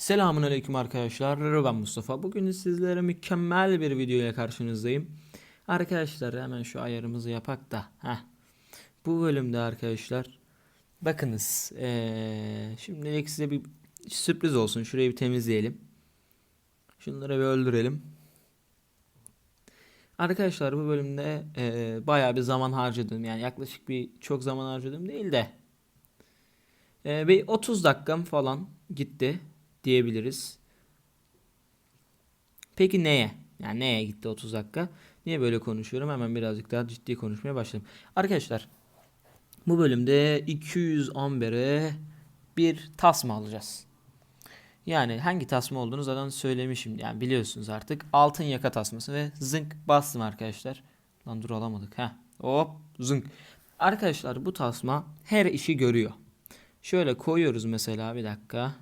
Selamun Aleyküm arkadaşlar. Ben Mustafa. Bugün sizlere mükemmel bir video ile karşınızdayım. Arkadaşlar hemen şu ayarımızı yapak da. Heh. Bu bölümde arkadaşlar bakınız. Ee, şimdilik size bir sürpriz olsun. Şurayı bir temizleyelim. Şunları bir öldürelim. Arkadaşlar bu bölümde ee, bayağı bir zaman harcadım. Yani yaklaşık bir çok zaman harcadım değil de ee, bir 30 dakikam falan gitti diyebiliriz. Peki neye? Yani neye gitti 30 dakika? Niye böyle konuşuyorum? Hemen birazcık daha ciddi konuşmaya başlayalım. Arkadaşlar bu bölümde 200 ambere bir tasma alacağız. Yani hangi tasma olduğunu zaten söylemişim. Yani biliyorsunuz artık. Altın yaka tasması ve zınk bastım arkadaşlar. Lan dur alamadık. ha. Hop zınk. Arkadaşlar bu tasma her işi görüyor. Şöyle koyuyoruz mesela bir dakika.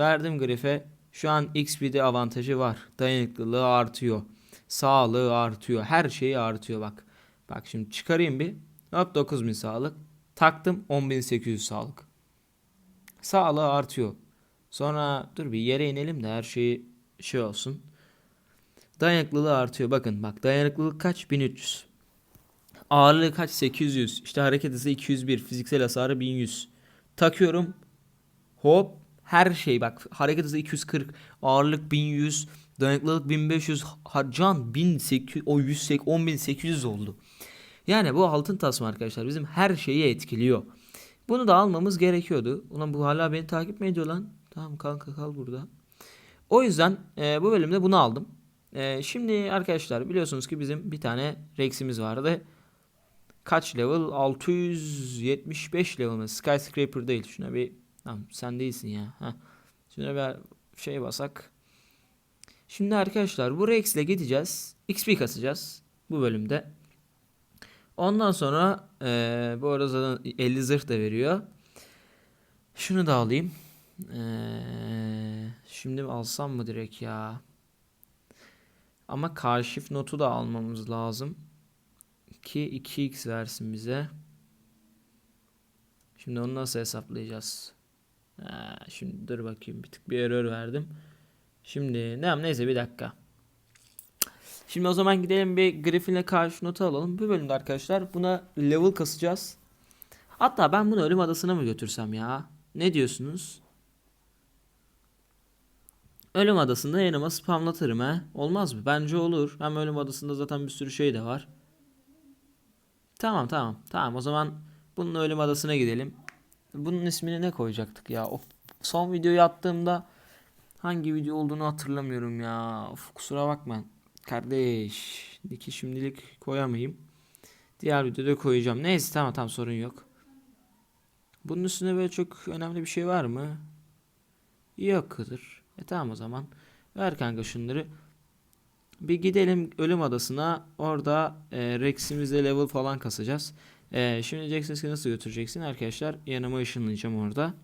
Verdim grife. Şu an XP'de avantajı var. Dayanıklılığı artıyor. Sağlığı artıyor. Her şeyi artıyor bak. Bak şimdi çıkarayım bir. Hop 9000 sağlık. Taktım 10800 sağlık. Sağlığı artıyor. Sonra dur bir yere inelim de her şeyi şey olsun. Dayanıklılığı artıyor. Bakın bak dayanıklılık kaç? 1300. Ağırlığı kaç? 800. İşte hareket hızı 201. Fiziksel hasarı 1100. Takıyorum. Hop her şey bak hareket hızı 240, ağırlık 1100, dayanıklılık 1500, harcan 1800, o 100, 10800 oldu. Yani bu altın tasma arkadaşlar bizim her şeyi etkiliyor. Bunu da almamız gerekiyordu. Ulan bu hala beni takip mi ediyor lan? Tamam kanka kal burada. O yüzden e, bu bölümde bunu aldım. E, şimdi arkadaşlar biliyorsunuz ki bizim bir tane Rex'imiz vardı. Kaç level? 675 level mi? Skyscraper değil. Şuna bir Tamam sen değilsin ya. Heh. Şuna bir şey basak. Şimdi arkadaşlar bu Rex ile gideceğiz. XP kasacağız bu bölümde. Ondan sonra ee, bu arada zaten 50 zırh da veriyor. Şunu da alayım. Ee, şimdi alsam mı direkt ya? Ama karşif notu da almamız lazım. Ki 2x versin bize. Şimdi onu nasıl hesaplayacağız? Ha, şimdi dur bakayım bir tık bir error verdim. Şimdi ne neyse bir dakika. Şimdi o zaman gidelim bir Griffin'le karşı notu alalım. Bu bölümde arkadaşlar buna level kasacağız. Hatta ben bunu ölüm adasına mı götürsem ya? Ne diyorsunuz? Ölüm adasında yanıma spamlatırım he. Olmaz mı? Bence olur. Hem ölüm adasında zaten bir sürü şey de var. Tamam tamam. Tamam o zaman bunun ölüm adasına gidelim. Bunun ismini ne koyacaktık ya? O son videoyu attığımda hangi video olduğunu hatırlamıyorum ya. Of, kusura bakma. Kardeş. Diki şimdilik koyamayayım. Diğer videoda koyacağım. Neyse tamam tamam sorun yok. Bunun üstüne böyle çok önemli bir şey var mı? Yoktur. E tamam o zaman. Ver kanka şunları. Bir gidelim ölüm adasına. Orada e, Rex'imizle level falan kasacağız. Ee, şimdi Jackson'ı nasıl götüreceksin arkadaşlar? Yanıma ışınlayacağım orada.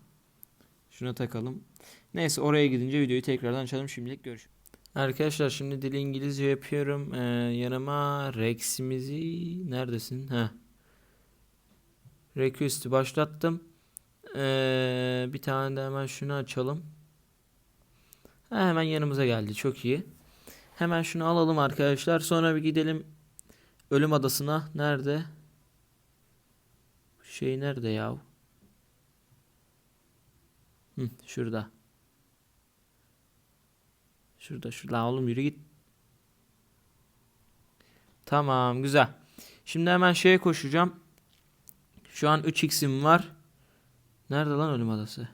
Şuna takalım. Neyse oraya gidince videoyu tekrardan açalım. Şimdilik görüşürüz. Arkadaşlar şimdi dili İngilizce yapıyorum. Ee, yanıma Rex'imizi neredesin? Ha. Request'i başlattım. Ee, bir tane de hemen şunu açalım. Ha, hemen yanımıza geldi. Çok iyi. Hemen şunu alalım arkadaşlar. Sonra bir gidelim Ölüm Adası'na. Nerede? Şey nerede ya? Hı, şurada. Şurada şurada. oğlum yürü git. Tamam güzel. Şimdi hemen şeye koşacağım. Şu an 3x'im var. Nerede lan ölüm adası?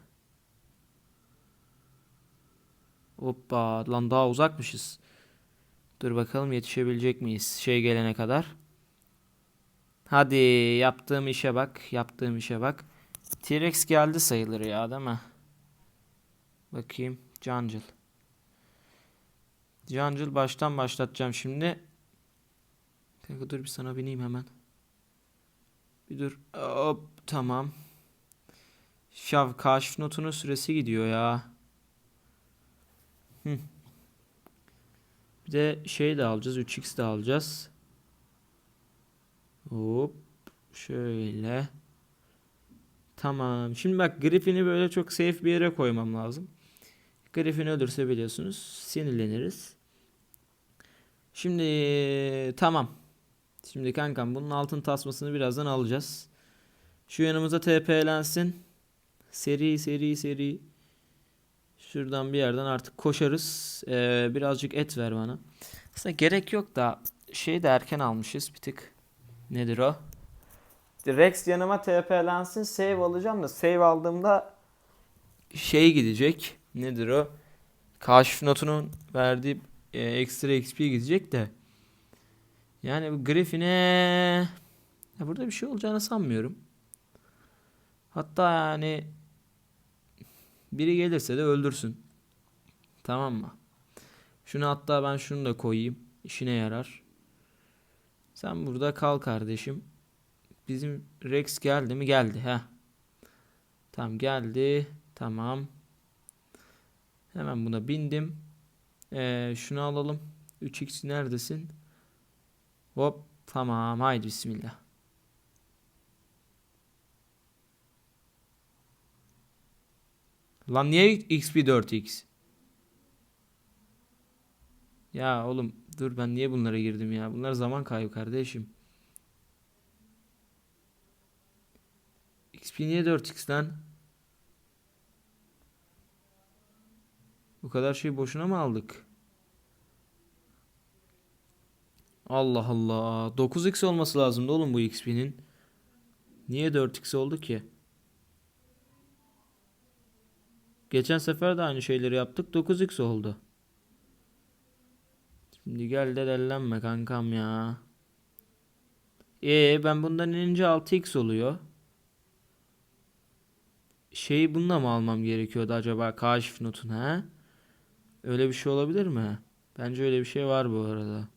Hoppa lan daha uzakmışız. Dur bakalım yetişebilecek miyiz şey gelene kadar. Hadi yaptığım işe bak. Yaptığım işe bak. T-Rex geldi sayılır ya değil mi? Bakayım. Cancıl. Cancıl baştan başlatacağım şimdi. Kanka dur bir sana bineyim hemen. Bir dur. Hop tamam. Şav kaşif notunun süresi gidiyor ya. Hı. Bir de şey de alacağız. 3x de alacağız. Hop. Şöyle. Tamam. Şimdi bak Griffin'i böyle çok safe bir yere koymam lazım. Griffin ölürse biliyorsunuz sinirleniriz. Şimdi tamam. Şimdi kankam bunun altın tasmasını birazdan alacağız. Şu yanımıza TP'lensin. Seri seri seri. Şuradan bir yerden artık koşarız. Ee, birazcık et ver bana. Aslında gerek yok da şey de erken almışız bir tık. Nedir o? Rex yanıma TP'lensin save alacağım da save aldığımda şey gidecek. Nedir o? Kaşif notunun verdiği e, ekstra XP gidecek de. Yani bu Griffin'e ya burada bir şey olacağını sanmıyorum. Hatta yani biri gelirse de öldürsün. Tamam mı? Şunu hatta ben şunu da koyayım. İşine yarar. Sen burada kal kardeşim. Bizim Rex geldi mi? Geldi. ha. Tamam geldi. Tamam. Hemen buna bindim. Ee, şunu alalım. 3x neredesin? Hop. Tamam. Haydi bismillah. Lan niye XP 4x? Ya oğlum dur ben niye bunlara girdim ya? Bunlar zaman kaybı kardeşim. XP niye 4x lan? Bu kadar şey boşuna mı aldık? Allah Allah. 9x olması lazımdı oğlum bu XP'nin. Niye 4x oldu ki? Geçen sefer de aynı şeyleri yaptık. 9x oldu. Şimdi gel de dellenme kankam ya. E ben bundan inince 6x oluyor. Şeyi bununla mı almam gerekiyordu acaba kaşif notun ha? Öyle bir şey olabilir mi? Bence öyle bir şey var bu arada.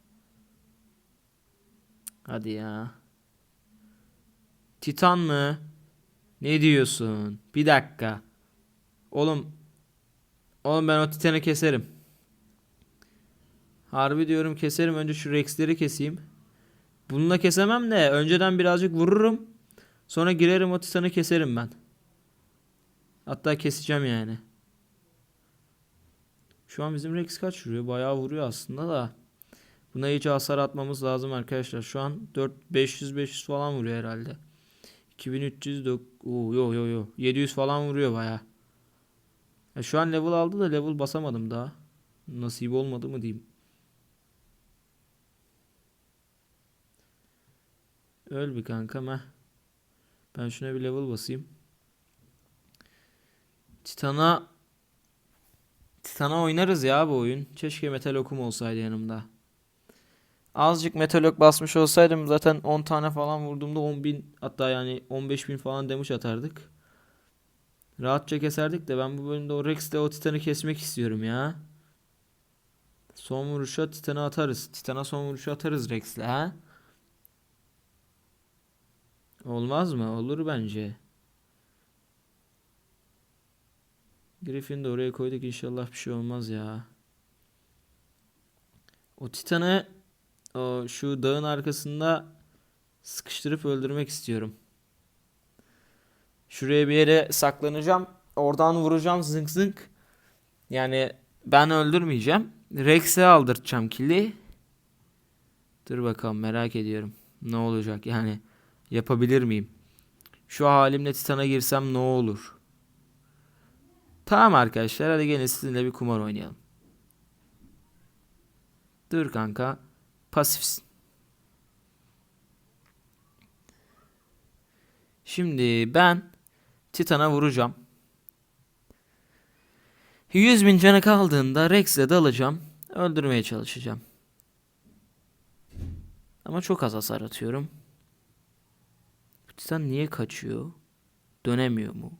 Hadi ya. Titan mı? Ne diyorsun? Bir dakika. Oğlum. Oğlum ben o Titan'ı keserim. Harbi diyorum keserim. Önce şu Rex'leri keseyim. Bununla kesemem de önceden birazcık vururum. Sonra girerim o Titan'ı keserim ben. Hatta keseceğim yani. Şu an bizim Rex kaç vuruyor? Bayağı vuruyor aslında da. Buna iyice hasar atmamız lazım arkadaşlar. Şu an 4 500 500 falan vuruyor herhalde. 2300 Oo, yo yo yo. 700 falan vuruyor bayağı. Ya şu an level aldı da level basamadım daha. Nasip olmadı mı diyeyim. Öl bir kankam ha. Ben şuna bir level basayım. Titan'a Titan'a oynarız ya bu oyun. Keşke metal okum olsaydı yanımda. Azıcık metal ok basmış olsaydım zaten 10 tane falan vurduğumda 10 bin hatta yani 15 bin falan damage atardık. Rahatça keserdik de ben bu bölümde o Rex'le o Titan'ı kesmek istiyorum ya. Son vuruşa Titan'ı atarız. Titan'a son vuruşu atarız Rex'le ha. Olmaz mı? Olur bence. Griffin de oraya koyduk inşallah bir şey olmaz ya. O Titan'ı şu dağın arkasında sıkıştırıp öldürmek istiyorum. Şuraya bir yere saklanacağım. Oradan vuracağım zınk zınk. Yani ben öldürmeyeceğim. Rex'e aldırtacağım kili. Dur bakalım merak ediyorum. Ne olacak yani yapabilir miyim? Şu halimle Titan'a girsem ne olur? Tamam arkadaşlar hadi gelin sizinle bir kumar oynayalım. Dur kanka. Pasifsin. Şimdi ben Titan'a vuracağım. 100 bin canı kaldığında Rex'le dalacağım. Öldürmeye çalışacağım. Ama çok az hasar atıyorum. Bu Titan niye kaçıyor? Dönemiyor mu?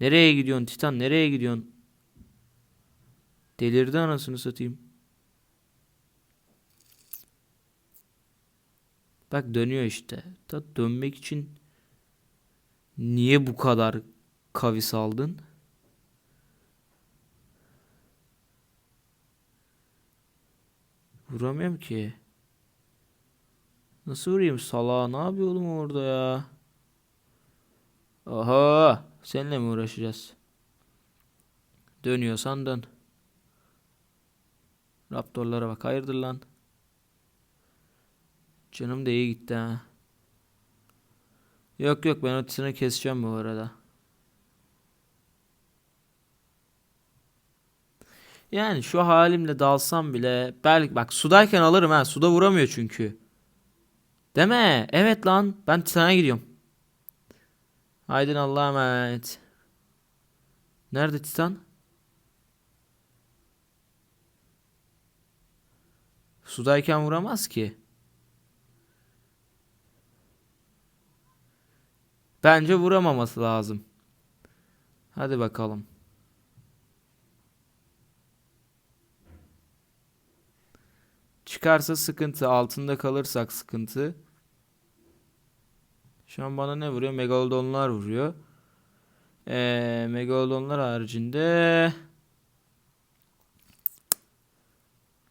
Nereye gidiyorsun Titan? Nereye gidiyorsun? Delirdi anasını satayım. Bak dönüyor işte. Ta dönmek için niye bu kadar kavis aldın? Vuramıyorum ki. Nasıl vurayım salağa? Ne yapıyor oğlum orada ya? Aha! Seninle mi uğraşacağız? Dönüyorsan dön. Raptorlara bak. Hayırdır lan? Canım da iyi gitti ha. Yok yok ben ötesini keseceğim bu arada. Yani şu halimle dalsam bile belki bak sudayken alırım ha. Suda vuramıyor çünkü. Deme. Evet lan. Ben Titan'a gidiyorum. Haydin Allah'a emanet. Nerede Titan? Sudayken vuramaz ki. Bence vuramaması lazım. Hadi bakalım. Çıkarsa sıkıntı, altında kalırsak sıkıntı. Şu an bana ne vuruyor? Megalodonlar vuruyor. Ee, Megalodonlar haricinde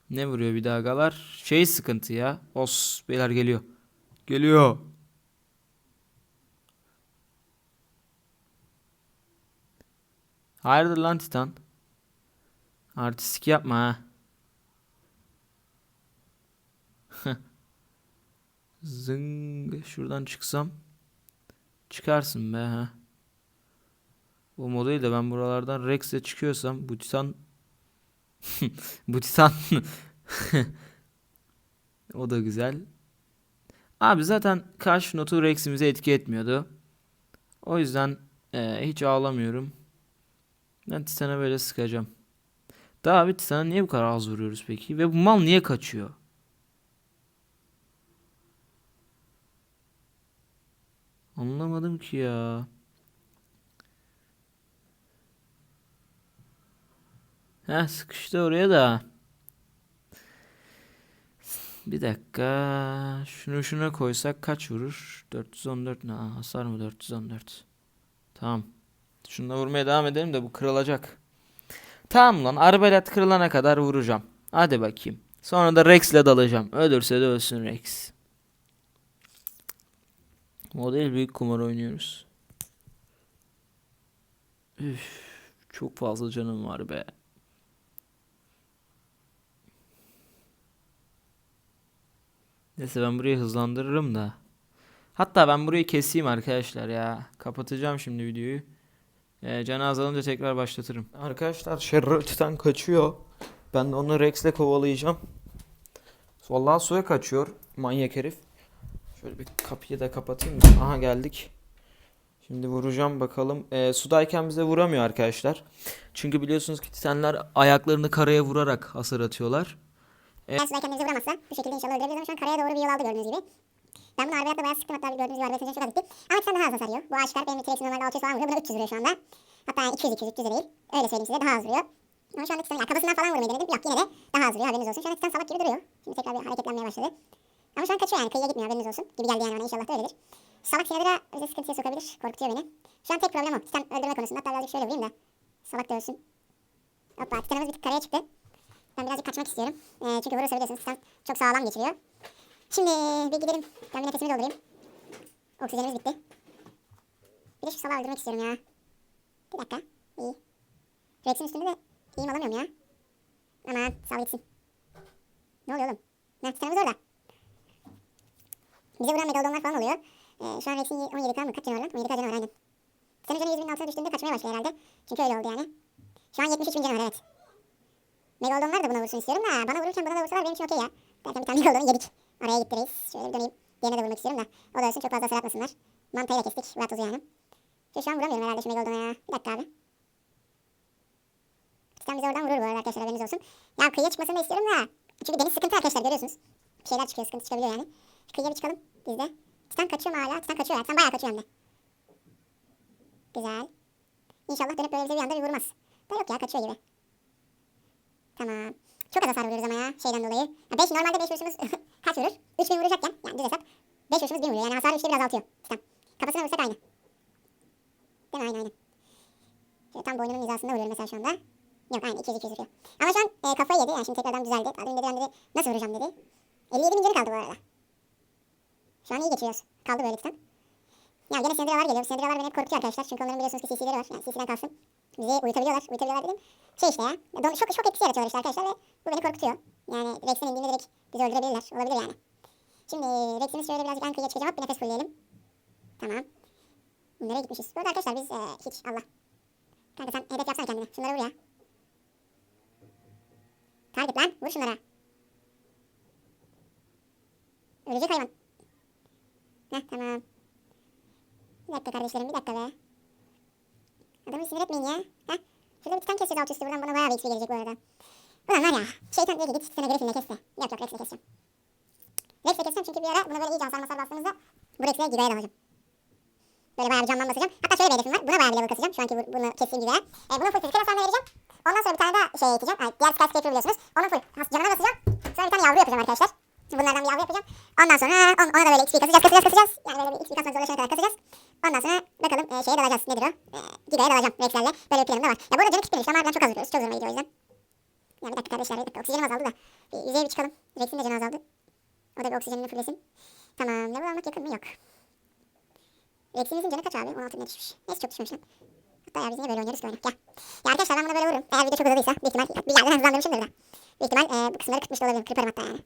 ne vuruyor bir daha? Şey sıkıntı ya. Os beyler geliyor. Geliyor. Hayırdır lan Titan? Artistik yapma ha. Zıng şuradan çıksam çıkarsın be ha. Bu modayı da ben buralardan Rex'le çıkıyorsam bu Titan bu Titan o da güzel. Abi zaten karşı notu Rex'imize etki etmiyordu. O yüzden e, hiç ağlamıyorum. Ben Titan'a böyle sıkacağım. Daha bir Titan'a niye bu kadar az vuruyoruz peki? Ve bu mal niye kaçıyor? Anlamadım ki ya. Heh sıkıştı oraya da. Bir dakika. Şunu şuna koysak kaç vurur? 414 ne? Hasar mı 414? Tamam. Şununla vurmaya devam edelim de bu kırılacak. Tamam lan arbalet kırılana kadar vuracağım. Hadi bakayım. Sonra da Rex'le dalacağım. Ölürse de ölsün Rex. Model büyük kumar oynuyoruz. Üf, çok fazla canım var be. Neyse ben burayı hızlandırırım da. Hatta ben burayı keseyim arkadaşlar ya. Kapatacağım şimdi videoyu. Ee, canı azalınca tekrar başlatırım. Arkadaşlar Sherry Titan kaçıyor. Ben de onu Rex'le kovalayacağım. Vallahi suya kaçıyor. Manyak herif. Şöyle bir kapıyı da kapatayım mı? Aha geldik. Şimdi vuracağım bakalım. Ee, sudayken bize vuramıyor arkadaşlar. Çünkü biliyorsunuz ki titanlar ayaklarını karaya vurarak hasar atıyorlar. Eğer sudayken bizi vuramazsa bu şekilde inşallah öldürebiliriz ama şu an karaya doğru bir yol aldı gördüğünüz gibi. Ben bunu arbeyatta bayağı sıktım hatta gördüğünüz gibi arbeyatta çok. Ama Titan daha az hasar yiyor. Bu ağaçlar benim T-Rex'in normalde 600 falan vuruyor. Buna 300 vuruyor şu anda. Hatta 200 200 300 de değil. Öyle söyleyeyim size daha az vuruyor. Ama şu anda Titan'ın ya kafasından falan vurmayı denedim. Yok yine de daha az vuruyor haberiniz olsun. Şu anda Titan salak gibi duruyor. Şimdi tekrar bir hareketlenmeye başladı. Ama şu an kaçıyor yani kıyıya gitmiyor haberiniz olsun. Gibi geldi yani bana inşallah da öyledir. Salak Sinadra bize sıkıntıya sokabilir. Korkutuyor beni. Şu an tek problem o. Titan öldürme konusunda. Hatta birazcık şöyle vurayım da. Salak da ölsün. Hoppa Titan'ımız bir tık karaya çıktı. Ben birazcık kaçmak istiyorum. Ee, çünkü vurursa biliyorsunuz Titan çok sağlam geçiriyor. Şimdi bir gidelim. Ben bir nefesimi doldurayım. Oksijenimiz bitti. Bir de şu salağı öldürmek istiyorum ya. Bir dakika. İyi. Rex'in üstünde de iyiyim alamıyorum ya. Aman sal gitsin. Ne oluyor oğlum? Ne Titan'ımız orada. Bize vuran megalodonlar falan oluyor. Ee, şu an Rex'in 17 kan mı? Kaç canı var lan? 17 kan canı var aynen. Titan'ın canı 100 binin altına düştüğünde kaçmaya başlıyor herhalde. Çünkü öyle oldu yani. Şu an 73 bin canı var evet. Megalodonlar da buna vursun istiyorum da bana vururken buna da vursalar benim için okey ya. Zaten bir tane megalodonu yedik. Araya gitti reis. Şöyle bir döneyim. Diğerine de vurmak istiyorum da. O da ölsün çok fazla hasar atmasınlar. Mantayı da kestik. Rahat yani. Şu, şu an vuramıyorum herhalde şu megalodona ya. Bir dakika abi. Titan bizi oradan vurur bu arada arkadaşlar haberiniz olsun. Ya kıyıya çıkmasını da istiyorum da. Çünkü deniz sıkıntı arkadaşlar görüyorsunuz. Bir şeyler çıkıyor sıkıntı çıkabiliyor yani. Şu kıyıya bir çıkalım biz de. Titan kaçıyor mu hala? Titan kaçıyor ya. Titan bayağı kaçıyor hem de. Güzel. İnşallah dönüp böyle bize bir anda bir vurmaz. Da yok ya kaçıyor gibi. Tamam. Çok az hasar vuruyoruz ama ya şeyden dolayı. 5 normalde 5 vuruşumuz kaç vurur? 3000 vuracakken yani düz hesap. 5 vuruşumuz 1000 vuruyor. Yani hasarı 3'te bir azaltıyor. Titan. Kafasına vursak aynı. Değil mi? Aynı aynı. Şöyle tam boynunun hizasında vuruyorum mesela şu anda. Yok aynı 200 200 vuruyor. Ama şu an e, kafayı yedi. Yani şimdi tekrardan düzeldi. Az önce dedi dedi nasıl vuracağım dedi. 57 bin canı kaldı bu arada. Şu an iyi geçiyoruz. Kaldı böyle Titan. Ya gene Syndra'lar geliyor. Syndra'lar beni hep korkutuyor arkadaşlar. Çünkü onların biliyorsunuz ki CC'leri var. Yani CC'den kalsın. Bizi uyutabiliyorlar. Uyutabiliyorlar dedim. Şey işte ya. Don, şok, şok etkisi yaratıyorlar işte arkadaşlar ve bu beni korkutuyor. Yani Rex'in indiğinde direkt bizi öldürebilirler. Olabilir yani. Şimdi Rex'imiz şöyle birazcık en kıyıya çıkacağım. Hop bir nefes fulleyelim. Tamam. Nereye gitmişiz? Bu arkadaşlar biz e, hiç Allah. Kanka sen hedef yapsana kendine. Şunlara vur ya. Target lan. Vur şunlara. Ölecek hayvan. Heh tamam. Bir dakika kardeşlerim bir dakika be. Adamı sinir etmeyin ya. Heh. Şurada bir titan keseceğiz alt üstü buradan bana bayağı bir XP gelecek bu arada. Ulan var ya şeytan diyor ki git sana Griffin'le kes de. Yok yok Rex'le keseceğim. Rex'le keseceğim çünkü bir ara buna böyle iyice hasar masar bastığımızda bu Rex'le Giga'ya dalacağım. Böyle bayağı bir candan basacağım. Hatta şöyle bir hedefim var. Buna bayağı bir level kasacağım. Şu anki bu- bunu kestiğim Giga'ya. E, bunun full fiziksel hasarını vereceğim. Ondan sonra bir tane daha şey ekleyeceğim. Yani diğer skyscraper biliyorsunuz. Onun full canına basacağım. Sonra bir tane yavru yapacağım arkadaşlar. Bunlardan bir yavru yapacağım. Ondan sonra on, ona da böyle XP kasacağız kasacağız kasacağız. Yani böyle bir XP kasmak zorlaşana kadar kasacağız. Ondan sonra bakalım e, şeye dalacağız. Nedir o? E, Giga'ya dalacağım Rex'lerle. Böyle bir planım da var. Ya bu arada canı kitlemiş ama harbiden çok az vuruyoruz. Çok zoruma gidiyor o yüzden. Ya bir dakika kardeşler bir dakika. Oksijenim azaldı da. Bir yüzeye bir çıkalım. Rex'in de canı azaldı. O da bir oksijenini fullesin. Tamam. Level almak yakın mı? Yok. Rex'imizin canı kaç abi? 16 ne düşmüş. Neyse çok düşmüş lan. Hatta ya biz niye böyle oynuyoruz ki oyunu? Gel. Ya arkadaşlar ben buna böyle vururum. Eğer video çok uzadıysa büyük ihtimal bir yerden hızlandırmışımdır da. Büyük ihtimal e, bu kısımları kırpmış da olabilirim. Kırparım hatta yani.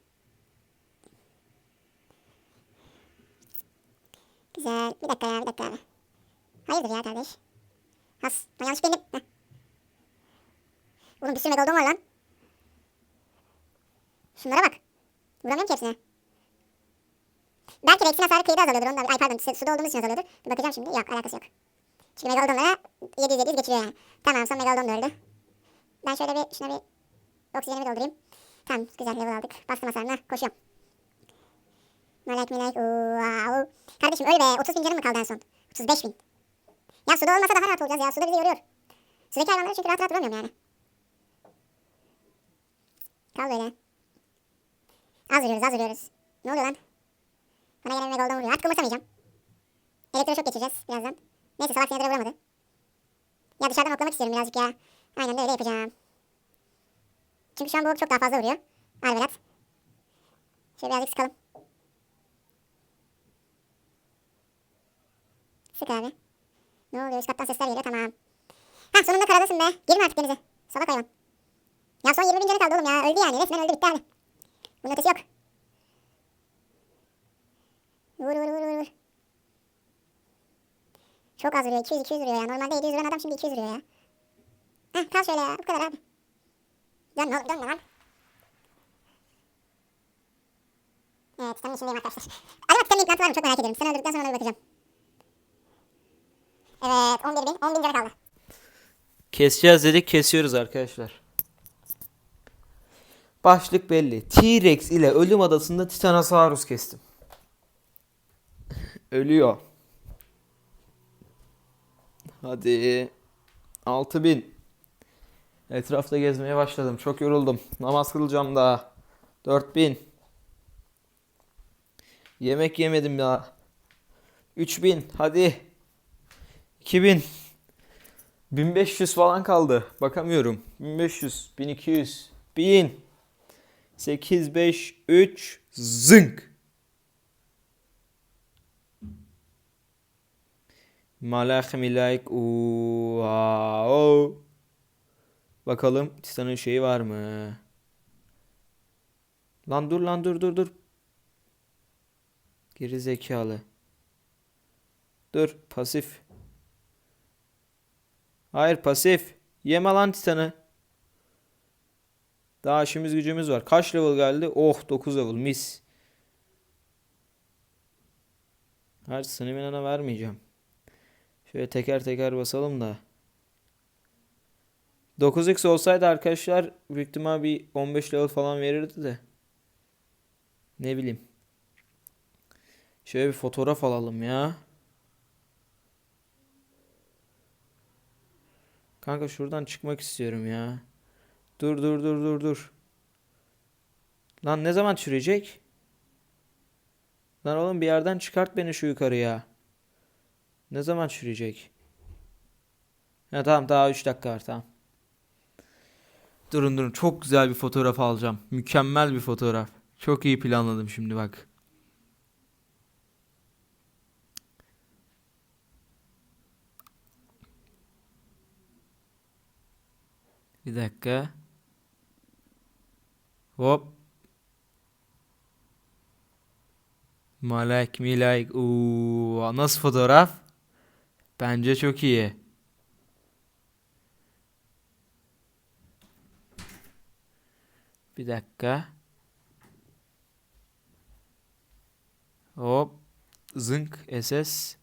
Güzel. Bir dakika ya bir dakika abi. Hayırdır ya kardeş? Has. Ben yanlış benim. Heh. Oğlum bir sürü megalodon var lan. Şunlara bak. Vuramıyorum ki hepsine. Belki Rex'in hasarı kıyıda azalıyordur. Ondan, ay pardon su- suda olduğumuz için azalıyordur. Bir bakacağım şimdi. Yok alakası yok. Çünkü megalodonlara 700-700 geçiriyor yani. Tamam son megalodon da öldü. Ben şöyle bir şuna bir oksijenimi doldurayım. Tamam güzel level aldık. Bastım hasarına koşuyorum. Malak milak wow. Kardeşim öyle be 30 bin canım mı kaldı en son? 35 bin. Ya suda olmasa daha rahat olacağız ya. Suda bizi yoruyor. Sudaki hayvanları çünkü rahat rahat vuramıyorum yani. Kal böyle. Az vuruyoruz az vuruyoruz. Ne oluyor lan? Bana gelen megalodon vuruyor. Artık umursamayacağım. Elektroşok geçireceğiz birazdan. Neyse salak sinirlere vuramadı. Ya dışarıdan oklamak istiyorum birazcık ya. Aynen de öyle yapacağım. Çünkü şu an bu ok çok daha fazla vuruyor. Alberat. Şöyle birazcık sıkalım. Sık abi. Ne oluyor? Üst kattan sesler geliyor. Tamam. Hah sonunda karadasın be. Girme artık denize. Salak hayvan. Ya son 20 bin canı kaldı oğlum ya. Öldü yani. Resmen öldü bitti abi. Bunun ötesi yok. Vur vur vur vur. Çok az vuruyor. 200 200 vuruyor ya. Normalde 700 vuran adam şimdi 200 vuruyor ya. Heh kal şöyle ya. Bu kadar abi. Dönme oğlum dönme lan. Evet senin içindeyim arkadaşlar. Acaba Titan'ın implantı var mı? Çok merak ediyorum. Seni öldürdükten sonra ona bir bakacağım. Evet 11 bin. 10 bin canı kaldı. Keseceğiz dedik kesiyoruz arkadaşlar. Başlık belli. T-Rex ile Ölüm Adası'nda Titanosaurus kestim. Ölüyor. Hadi. 6000. Etrafta gezmeye başladım. Çok yoruldum. Namaz kılacağım daha. 4000. Yemek yemedim daha. 3000. Hadi. 2000. 1500 falan kaldı. Bakamıyorum. 1500, 1200, 1000. 8, 5, 3, zınk. Malak milaik wow. Bakalım Titan'ın şeyi var mı? Lan dur lan dur dur dur. Geri zekalı. Dur pasif. Hayır pasif. Yeme lan Titan'ı. Daha işimiz gücümüz var. Kaç level geldi? Oh 9 level mis. Her sınıfına vermeyeceğim. Şöyle teker teker basalım da. 9x olsaydı arkadaşlar büyük ihtimal bir 15 level falan verirdi de. Ne bileyim. Şöyle bir fotoğraf alalım ya. Kanka şuradan çıkmak istiyorum ya. Dur dur dur dur dur. Lan ne zaman çürüyecek? Lan oğlum bir yerden çıkart beni şu yukarıya. Ne zaman çürüyecek? Ha tamam daha 3 dakika var tamam. Durun durun çok güzel bir fotoğraf alacağım. Mükemmel bir fotoğraf. Çok iyi planladım şimdi bak. Bir dakika. Hop. Malek Milaik. Oo, nasıl fotoğraf? Bence çok iyi. Bir dakika. Hop. Zınk SS.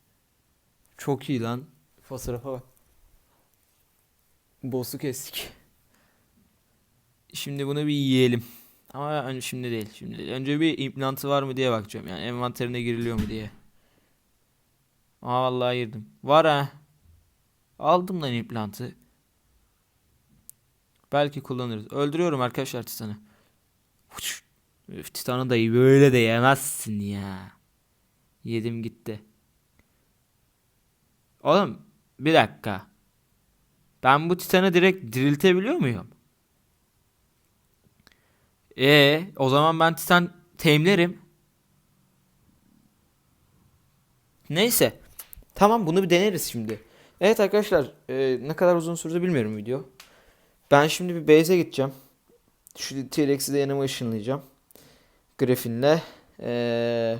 Çok iyi lan. Fotoğrafa bak. Boss'u kestik. Şimdi bunu bir yiyelim. Ama şimdi değil, şimdi değil. Önce bir implantı var mı diye bakacağım. Yani envanterine giriliyor mu diye. Aa vallahi girdim. Var ha. Aldım lan implantı. Belki kullanırız. Öldürüyorum arkadaşlar Titan'ı. Üf, Titan'ı da böyle de yemezsin ya. Yedim gitti. Oğlum bir dakika. Ben bu Titan'ı direkt diriltebiliyor muyum? E o zaman ben Titan teamlerim. Neyse. Tamam bunu bir deneriz şimdi. Evet arkadaşlar e, ne kadar uzun sürdü bilmiyorum video. Ben şimdi bir base'e gideceğim. Şu T-Rex'i de yanıma ışınlayacağım. Griffin'le. E,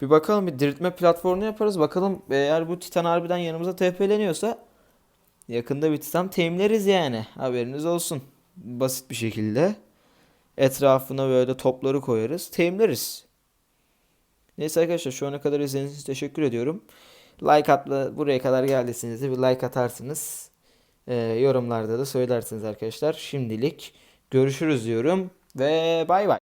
bir bakalım bir diriltme platformu yaparız. Bakalım eğer bu Titan harbiden yanımıza TP'leniyorsa yakında bir Titan teamleriz yani. Haberiniz olsun. Basit bir şekilde. Etrafına böyle topları koyarız. Teamleriz. Neyse arkadaşlar şu ana kadar izlediğiniz için teşekkür ediyorum. Like atla buraya kadar geldiyseniz de bir like atarsınız. Ee, yorumlarda da söylersiniz arkadaşlar. Şimdilik görüşürüz diyorum ve bay bay.